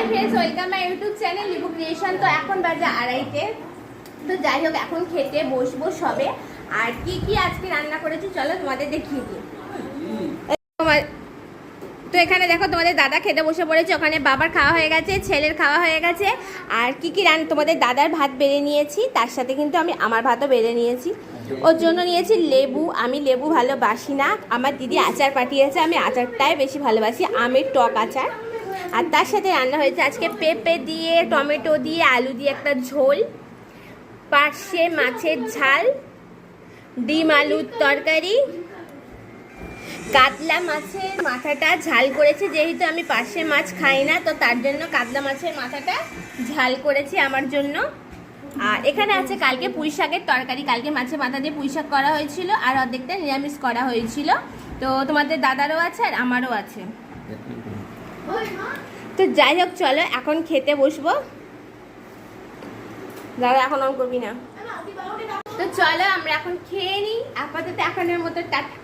Hi friends welcome my YouTube channel Libu creation তো এখন বাজে আড়াইতে তো যাই হোক, এখন খেতে বসবো সবে। আর কি কি আজকে রান্না করেছি চলো তোমাদের দেখিয়ে দিই। তো এখানে দেখো তোমাদের দাদা খেতে বসে পড়েছে, ওখানে বাবার খাওয়া হয়ে গেছে, ছেলের খাওয়া হয়ে গেছে। আর কি কি রান তোমাদের দাদার ভাত বেড়ে নিয়েছি, তার সাথে কিন্তু আমি আমার ভাতও বেড়ে নিয়েছি। ওর জন্য নিয়েছি লেবু। আমি লেবু ভালোবাসি না। আমার দিদি আচার পাঠিয়েছে, আমি আচারটাই বেশি ভালোবাসি, আমের টক আচার। আর তার সাথে রান্না হয়েছে আজকে পেঁপে দিয়ে, টমেটো দিয়ে, আলু দিয়ে একটা ঝোল, পার্শে মাছের ঝাল, ডিম আলুর তরকারি, কাতলা মাছের মাথাটা ঝাল করেছে। যেহেতু আমি পাশে মাছ খাই না, তো তার জন্য কাতলা মাছের মাথাটা ঝাল করেছি আমার জন্য। আর এখানে আছে কালকে পুঁই শাকের তরকারি। কালকে মাছের মাথা দিয়ে পুঁই শাক করা হয়েছিল আর অর্ধেকটা নিরামিষ করা হয়েছিল। তো তোমাদের দাদারও আছে আর আমারও আছে। তো যাই হোক চলো এখন খেতে বসবো। দাদা এখন অঙ্ক করবি না। তো চলো আমরা এখন খেয়ে নিই। আপাতত এখনের মতো টাটা।